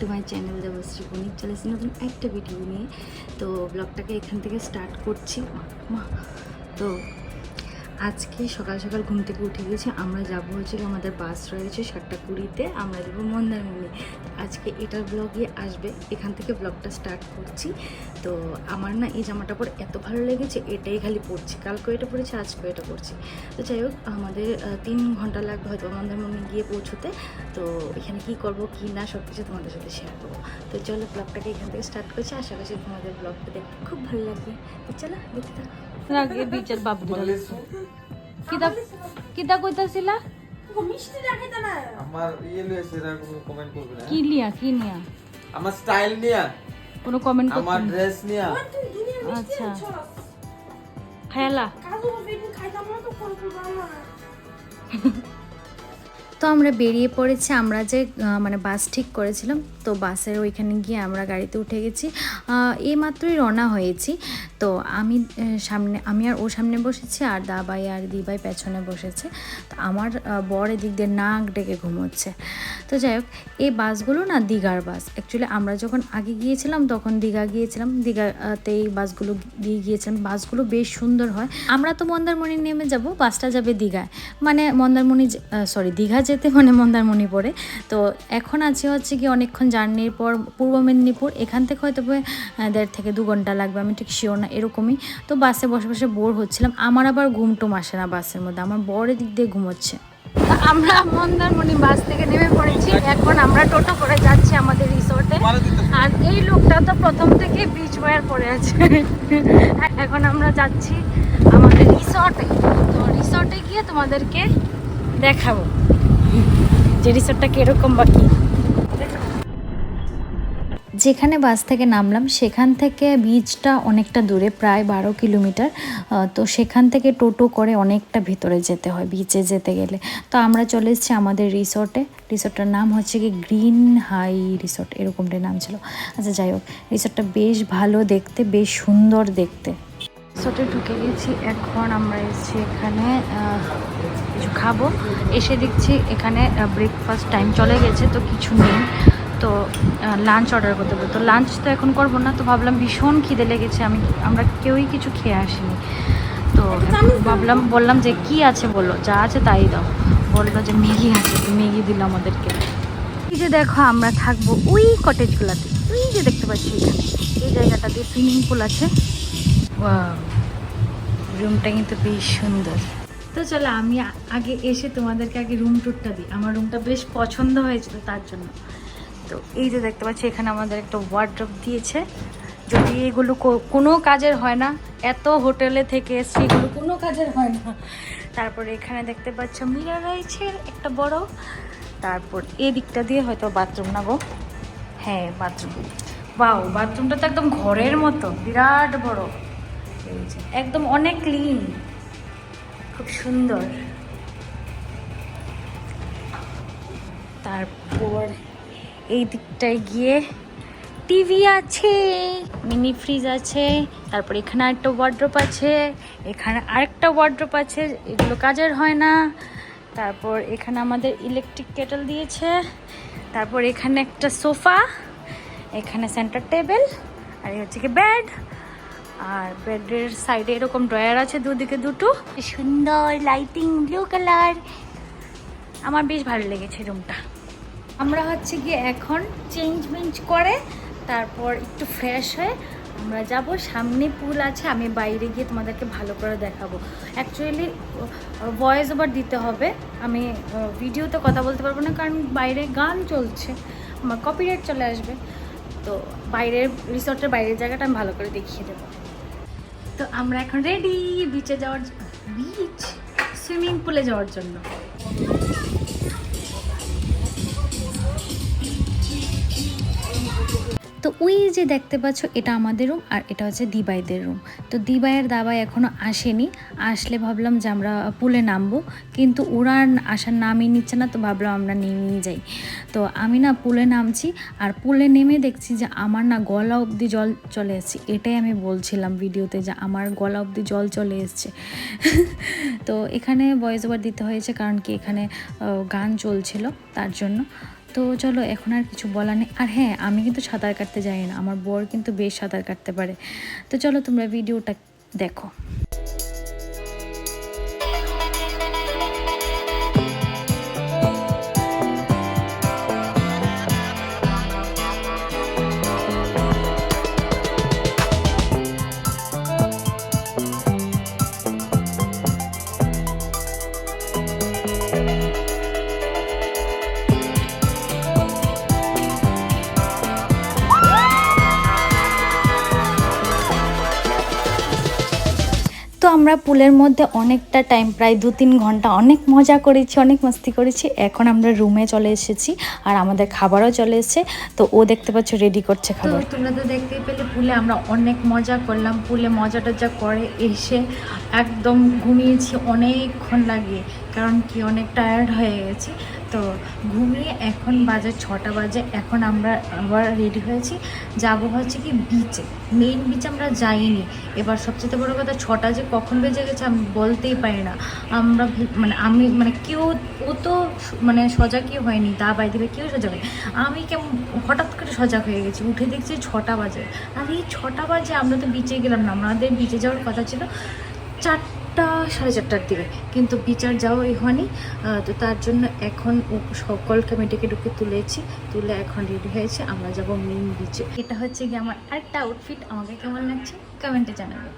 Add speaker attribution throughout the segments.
Speaker 1: To my channel Debashree Banik চলেছি নতুন একটা ভিডিও নিয়ে তো ব্লগটাকে এখান থেকে স্টার্ট করছি। মা। তো আজকে সকাল সকাল ঘুম থেকে উঠে গেছি। আমরা যাব হচ্ছে আমাদের বাস রয়েছে সাতটা কুড়িতে আমরা যাব মন্দারমণি। আজকে এটার ব্লগই আসবে। এখান থেকে ব্লগটা স্টার্ট করছি। তো আমার না এই জামাটা পরে এত ভালো লেগেছে এটাই খালি পরছি। কালকে এটা পরেছি আজকে এটা পরছি। তো যাই হোক আমাদের তিন ঘণ্টা লাগবে হয়তো মন্দারমণি গিয়ে পৌঁছতে। তো এখানে কি করব কি না সব কিছু তোমাদের সাথে শেয়ার করব। তো চলো ব্লগটাকে এখান থেকে স্টার্ট করছি। আশা করছি তোমাদের ব্লগটা দেখতে খুব ভালো লাগবে। তো চলো দেখতে থাকো।
Speaker 2: আগে বিচার বাবু কিতা কিতা কইতাছিলা?
Speaker 3: আমার ইয়ে লয়েছে এরা কোনো কমেন্ট করবে না।
Speaker 2: কি লিয়া কি নিয়া?
Speaker 3: আমার স্টাইল নিয়া।
Speaker 2: কোনো কমেন্ট
Speaker 3: আমার
Speaker 2: করতে
Speaker 3: ড্রেস নিয়া।
Speaker 2: আচ্ছা। খায়ালা?
Speaker 1: তো আমরা বেরিয়ে পড়েছি, আমরা যে মানে বাস ঠিক করেছিলাম, তো বাসের ওইখানে গিয়ে আমরা গাড়িতে উঠে গেছি। এই মাত্রই রওনা হয়েছি। তো আমি সামনে, আমি আর ও সামনে বসেছি, আর দাবাই আর দিবাই পেছনে বসেছে। তো আমার বর এদিক দিয়ে নাক ডেকে ঘুমোচ্ছে। তো যাই হোক, এই বাসগুলো না দীঘার বাস। অ্যাকচুয়ালি আমরা যখন আগে গিয়েছিলাম, তখন দীঘা গিয়েছিলাম। দীঘাতে এই বাসগুলো দিয়ে গিয়েছিলাম। বাসগুলো বেশ সুন্দর হয়। আমরা তো মন্দারমণি নেমে যাব, বাসটা যাবে দীঘায়। মানে মন্দারমণি সরি দীঘা যেতে মানে মন্দারমণি পড়ে তো এখন আছে হচ্ছে কি অনেকক্ষণ জার্নির পর পূর্ব মেদিনীপুর। এখান থেকে হয়তো দেড় থেকে দু ঘণ্টা লাগবে, আমি ঠিক শিওর না, এরকমই। তো বাসে বসে বসে বোর হচ্ছিলাম। আমার আবার ঘুমটুম আসে না বাসের মধ্যে। আমার বড় দিক দিয়ে ঘুমোচ্ছে। আমরা মন্দারমণি বাস থেকে নেমে পড়েছি। এখন আমরা টোটো করে যাচ্ছি আমাদের রিসোর্টে। আর এই লোকটা তো প্রথম থেকে বিচ ওয়ার পরে আছে। এখন আমরা যাচ্ছি আমাদের রিসর্টে। তো রিসর্টে গিয়ে তোমাদেরকে দেখাবো যে রিসোর্টটা কীরকম বা কি। যেখানে বাস থেকে নামলাম, সেখান থেকে বিচটা অনেকটা দূরে, প্রায় বারো কিলোমিটার। তো সেখান থেকে টোটো করে অনেকটা ভিতরে যেতে হয় বিচে যেতে গেলে। তো আমরা চলে এসেছি আমাদের রিসর্টে রিসর্টটার নাম হচ্ছে কি গ্রিন হাই রিসর্ট এরকমটাই নাম ছিল। আচ্ছা যাই হোক রিসর্টটা বেশ ভালো দেখতে, বেশ সুন্দর দেখতে। রিসর্টে ঢুকে গেছি, এখন আমরা এসেছি এখানে কিছু খাব। এসে দেখছি এখানে ব্রেকফাস্ট টাইম চলে গেছে, তো কিছু নেই। তো লাঞ্চ অর্ডার করতে হবে। তো লাঞ্চ তো এখন করব না তো ভাবলাম ভীষণ খিদে লেগেছে আমি আমরা কেউই কিছু খেয়ে আসিনি। তো ভাবলাম বললাম যে কি আছে বলো যা আছে তাই দাও। বলল যে ম্যাগি আছে তো ম্যাগি দিল আমাদেরকে। এই যে দেখো আমরা থাকব ওই কটেজগুলোতে ওই যে দেখতে পাচ্ছি এখানে। এই জায়গাটাতে সুইমিং পুল আছে। রুমটা কিন্তু বেশ সুন্দর। তো চলো আমি আগে এসে তোমাদেরকে আগে রুম ট্যুরটা দিই। আমার রুমটা বেশ পছন্দ হয়েছিল তার জন্য। তো এই যে দেখতে পাচ্ছি, এখানে আমাদের একটা ওয়ার্ড্রপ দিয়েছে। যদি এগুলো কোনো কাজের হয় না, এত হোটেলে থেকে এসছি এগুলো কোনো কাজের হয় না। তারপরে এখানে দেখতে পাচ্ছ, মিরার রয়েছে একটা বড়। তারপর এই দিকটা দিয়ে হয়তো বাথরুম না গো? হ্যাঁ বাথরুম বাউ বাথরুমটা তো একদম ঘরের মতো, বিরাট বড়। একদম অনেক ক্লিন খুব সুন্দর। তারপর এই দিকটায় গিয়ে টিভি আছে মিনি ফ্রিজ আছে, তারপর এখানে একটা ওয়ার্ড্রোপ আছে, এখানে আরেকটা ওয়ার্ড্রোপ আছে, এগুলো কাজের হয় না। তারপর এখানে আমাদের ইলেকট্রিক কেটল দিয়েছে, তারপর এখানে একটা সোফা এখানে সেন্টার টেবিল আর এই হচ্ছে কি বেড আর বেডের সাইডে এরকম ড্রয়ার আছে দুদিকে দুটো। সুন্দর লাইটিং ব্লু কালার আমার বেশ ভালো লেগেছে রুমটা আমরা হচ্ছে গিয়ে এখন চেঞ্জ মেঞ্জ করে, তারপর একটু ফ্রেশ হয়ে আমরা যাব। সামনে পুল আছে, আমি বাইরে গিয়ে তোমাদেরকে ভালো করে দেখাবো। অ্যাকচুয়ালি ভয়েস ওভার দিতে হবে। আমি ভিডিওতে কথা বলতে পারব না, কারণ বাইরে গান চলছে। আমার কপিরাইট চলে আসবে। তো বাইরের রিসর্টের বাইরের জায়গাটা আমি ভালো করে দেখিয়ে দেবো। তো আমরা এখন রেডি বিচে যাওয়ার বিচ সুইমিং পুলে যাওয়ার জন্য। তো ওই যে দেখতে পাচ্ছ, এটা আমাদের রুম আর এটা হচ্ছে দিবাইদের রুম তো দিবাইয়ের দাবাই এখনও আসেনি। আসলে ভাবলাম যে আমরা পুলে নামবো, কিন্তু ওরা আসার নামই নিচ্ছে না, তো ভাবলাম আমরা নেমেই যাই। তো আমি না পুলে নামছি আর পুলে নেমে দেখছি যে আমার না গলা অবধি জল চলে এসেছে। এটাই আমি বলছিলাম ভিডিওতে যে আমার গলা অবধি জল চলে এসছে। তো এখানে ভয়েস ওভার দিতে হয়েছে কারণ কি এখানে গান চলছিল, তার জন্য। তো চলো, এখন আর কিছু বলা নেই। আর হ্যাঁ আমি কিন্তু সাঁতার কাটতে যাই না, আমার বর কিন্তু বেশ সাঁতার কাটতে পারে। তো চলো, তোমরা ভিডিওটা দেখো। আমরা পুলের মধ্যে অনেকটা টাইম প্রায় দু তিন ঘণ্টা অনেক মজা করেছি অনেক মস্তি করেছি। এখন আমরা রুমে চলে এসেছি আর আমাদের খাবারও চলে এসেছে। তো ও দেখতে পাচ্ছ রেডি করছে খাবার। তোমরা তো দেখতেই পেলে পুলে আমরা অনেক মজা করলাম। পুলে মজা টজা করে এসে একদম ঘুমিয়েছি অনেকক্ষণ লাগে কারণ কি অনেক টায়ার্ড হয়ে গেছি। তো ঘুমিয়ে এখন বাজে ছটা বাজে, এখন আমরা আবার রেডি হয়েছি। যাব হচ্ছে কি বিচে মেইন বিচে আমরা যাইনি। এবার সবচেয়ে বড় কথা ছটা যে কখন বেজে গেছে আমি বলতেই পারি না। আমরা মানে আমি মানে কেউ, ও তো মানে সজাগ কেউ হয়নি। দা বাই দিবে কেউ সজাগ হয়নি। আমি কেমন, হঠাৎ করে সজাগ হয়ে গেছি। উঠে দেখছি ছটা বাজে। আর এই ছটা বাজে আমরা তো বিচে গেলাম না। আমাদের বিচে যাওয়ার কথা ছিল চারটা সাড়ে চারটার দিকে। কিন্তু বিচার যাওয়া হয়নি। তো তার জন্য এখন সকলকে ডেকে ডুকে তুলেছি। তুলে এখন রেডি হয়েছে। আমরা যাব মেন বিচে এটা হচ্ছে কি আমার আরেকটা আউটফিট আমাকে কেমন লাগছে? কমেন্টে জানাবে।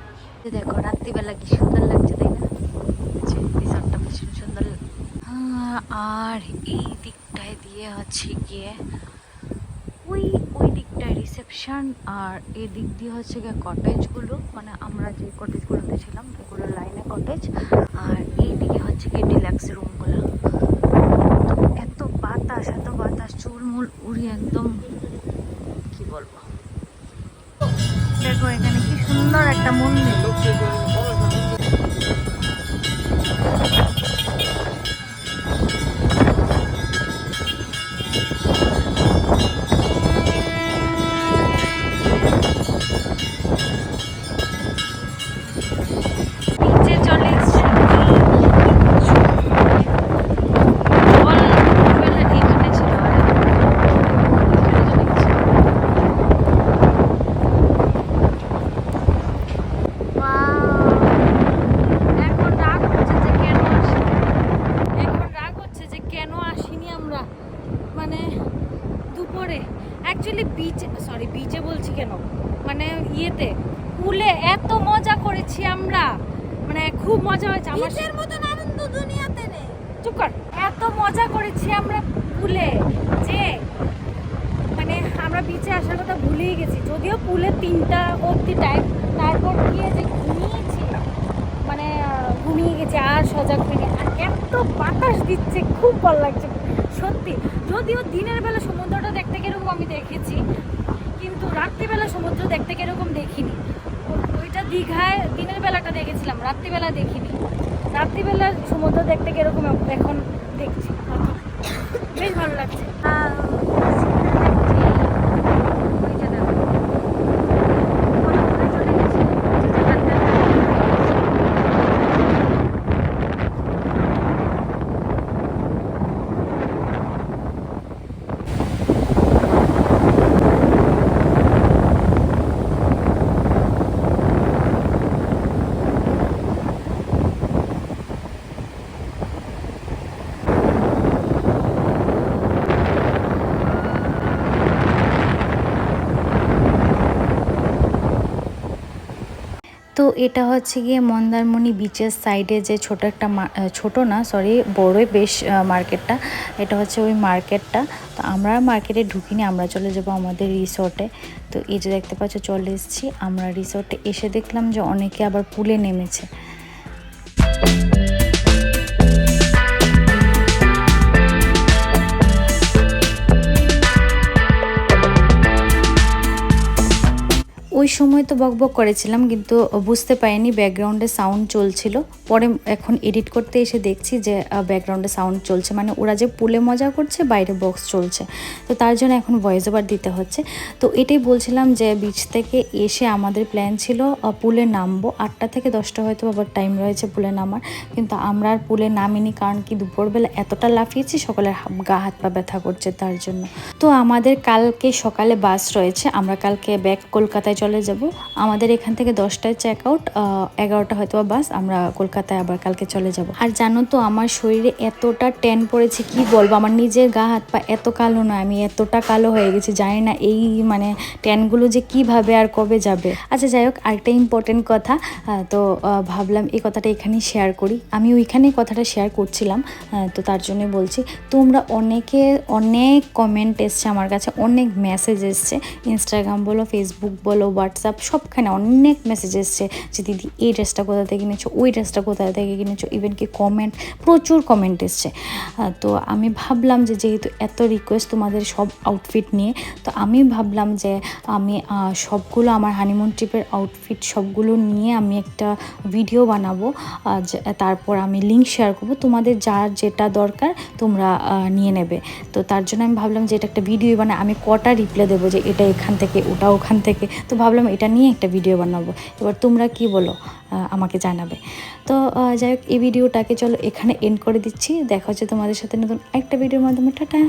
Speaker 1: দেখো, রাত্রিবেলা কি সুন্দর লাগছে, তাই না? ভীষণ সুন্দর আর এই দিকটায় দিয়ে হচ্ছে গিয়ে ওই ওই দিকটায় রিসেপশান আর এদিক দিক দিয়ে হচ্ছে গিয়ে কটেজগুলো মানে আমরা যে কটেজগুলোতে ছিলাম ওগুলো লাইনে কটেজ আর এই দিকে হচ্ছে গিয়ে ডিলাক্স রুমগুলো তো এত বাতাস এত বাতাস চুলমুল উড়ি একদম কি বলব দেখো এখানে কি সুন্দর একটা মন্দির নিচে চলে এসেছি সকালবেলা এখানে ছিল আর এখানে চলে গেছি।
Speaker 2: এখন রাগ হচ্ছে যে কেন আসিনি এখন রাগ হচ্ছে যে কেন আসিনি আমরা মানে দুপুরে অ্যাকচুয়ালি বিচে সরি বিচে বলছি কেন মানে ইয়েতে পুলে এত মজা করেছি আমরা মানে খুব মজা হয়েছে আমার
Speaker 4: বিচের মতন আনন্দ দুনিয়াতে নেই
Speaker 2: চুপ কর এত মজা করেছি আমরা পুলে যে মানে আমরা বিচে আসার কথা ভুলেই গেছি। যদিও পুলে তিনটা অবধি টাইম তারপর গিয়ে যে ঘুমিয়েছি মানে ঘুমিয়ে গেছি, আর সজাগ হয়নি আর এত বাতাস দিচ্ছে, খুব ভালো লাগছে। সত্যি, যদিও দিনের বেলা সমুদ্রটা দেখতে কীরকম আমি দেখেছি, কিন্তু রাত্রিবেলা সমুদ্র দেখতে কীরকম দেখিনি। ওইটা দীঘায় দিনের বেলাটা দেখেছিলাম, রাত্রিবেলা দেখিনি। রাত্রিবেলা সমুদ্র দেখতে কীরকম এখন দেখছি। বেশ ভালো লাগছে
Speaker 1: আহ, ওইটা দেখো। কত দূরে চলে গেছে। যেতে পারতাম না। তো এটা হচ্ছে গিয়ে মন্দারমণি বিচের সাইডে যে ছোট একটা ছোট না সরি বড়ই বেশ মার্কেটটা এটা হচ্ছে ওই মার্কেটটা তো আমরা মার্কেটে ঢুকিনি, আমরা চলে যাব আমাদের রিসোর্টে তো এই যে দেখতে পাচ্ছ, চলে এসেছি আমরা রিসোর্টে এসে দেখলাম যে অনেকে আবার পুলে নেমেছে। ওই সময় তো বকবক করেছিলাম, কিন্তু বুঝতে পারিনি ব্যাকগ্রাউন্ডে সাউন্ড চলছিল। পরে এখন এডিট করতে এসে দেখছি যে ব্যাকগ্রাউন্ডে সাউন্ড চলছে। মানে ওরা যে পুলে মজা করছে, বাইরে বক্স চলছে। তো তার জন্য এখন ভয়েস ওভার দিতে হচ্ছে। তো এটাই বলছিলাম যে বিচ থেকে এসে আমাদের প্ল্যান ছিল পুলে নামবো। আটটা থেকে দশটা হয়তো আবার টাইম রয়েছে পুলে নামার। কিন্তু আমরা আর পুলে নামিনি, কারণ কি দুপুরবেলা এতটা লাফিয়েছি, সকালের গা, হাত, পা ব্যথা করছে তার জন্য। তো আমাদের কালকে সকালে বাস রয়েছে। আমরা কালকে ব্যাক কলকাতায় চলে যাব। আমাদের এখান থেকে দশটায় চেক আউট এগারোটা হয়তো বাস আমরা কলকাতায় আবার কালকে চলে যাব। আর জানো তো, আমার শরীরে এতটা ট্যান পড়েছে, কি বলব? আমার নিজের গা হাত পা এত কালো নয়, আমি এতটা কালো হয়ে গেছি, জানি না এই মানে ট্যানগুলো যে কীভাবে আর কবে যাবে। আচ্ছা যাই হোক, আরেকটা ইম্পর্টেন্ট কথা তো ভাবলাম এই কথাটা এখানেই শেয়ার করি। আমি ওইখানেই কথাটা শেয়ার করছিলাম তো তার জন্যই বলছি, তোমরা অনেকে, অনেক কমেন্ট এসছে আমার কাছে, অনেক মেসেজ এসছে ইনস্টাগ্রাম বলো ফেসবুক বলো হোয়াটসঅ্যাপ সবখানে অনেক মেসেজ এসছে যে, দিদি, এই ড্রেসটা কোথা থেকে কিনেছো? ওই ড্রেসটা কোথা থেকে কিনেছো? ইভেন কি কমেন্ট প্রচুর কমেন্ট এসছে। তো আমি ভাবলাম যে, যেহেতু এত রিকোয়েস্ট তোমাদের সব আউটফিট নিয়ে, তো আমি ভাবলাম যে, আমি সবগুলো আমার হানিমুন ট্রিপের আউটফিট সবগুলো নিয়ে আমি একটা ভিডিও বানাবো। তারপর আমি লিঙ্ক শেয়ার করব। তোমাদের যার যেটা দরকার, তোমরা নিয়ে নেবে। তো তার জন্য আমি ভাবলাম যে, এটা একটা ভিডিও বানাই। আমি কটা রিপ্লাই দেবো যে, এটা এখান থেকে, ওটা ওখান থেকে? তো ভাবলাম এটা নিয়ে একটা ভিডিও বানাবো। এবার তোমরা কি বলো আমাকে জানাবে। তো যাই হোক, এই ভিডিওটাকে চলো এখানে এন্ড করে দিচ্ছি। দেখা হচ্ছে তোমাদের সাথে নতুন একটা ভিডিওর মাধ্যমে। টাটা!